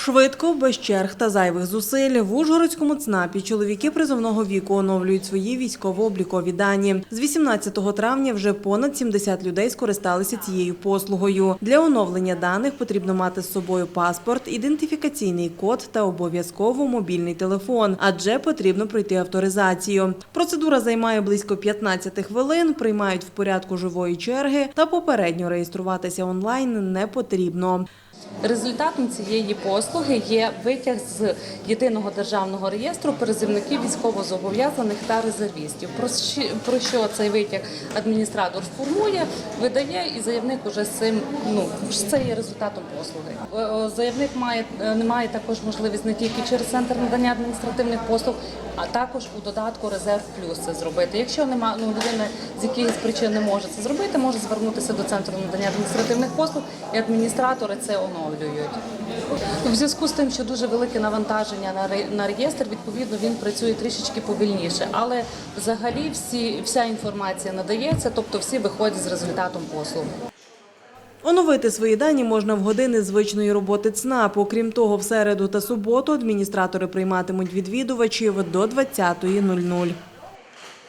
Швидко, без черг та зайвих зусиль в Ужгородському ЦНАПі чоловіки призовного віку оновлюють свої військово-облікові дані. З 18 травня вже понад 70 людей скористалися цією послугою. Для оновлення даних потрібно мати з собою паспорт, ідентифікаційний код та обов'язково мобільний телефон, адже потрібно пройти авторизацію. Процедура займає близько 15 хвилин, приймають в порядку живої черги та попередньо реєструватися онлайн не потрібно. Результатом цієї послуги є витяг з єдиного державного реєстру призивників військовозобов'язаних та резервістів. Про що цей витяг адміністратор формує, видає, і заявник уже з цим ну це є результатом послуги. Е, е, Заявник має е, не має також можливість не тільки через центр надання адміністративних послуг, а також у додатку резерв плюс це зробити. Якщо нема ну людина з якихось причин не може це зробити, може звернутися до центру надання адміністративних послуг, і адміністратори це оновлюють. В зв'язку з тим, що дуже велике навантаження на реєстр, відповідно він працює трішечки повільніше, але взагалі всі вся інформація надається, тобто всі виходять з результатом послуги. Оновити свої дані можна в години звичної роботи ЦНАП. Окрім того, в середу та суботу адміністратори прийматимуть відвідувачів до 20.00.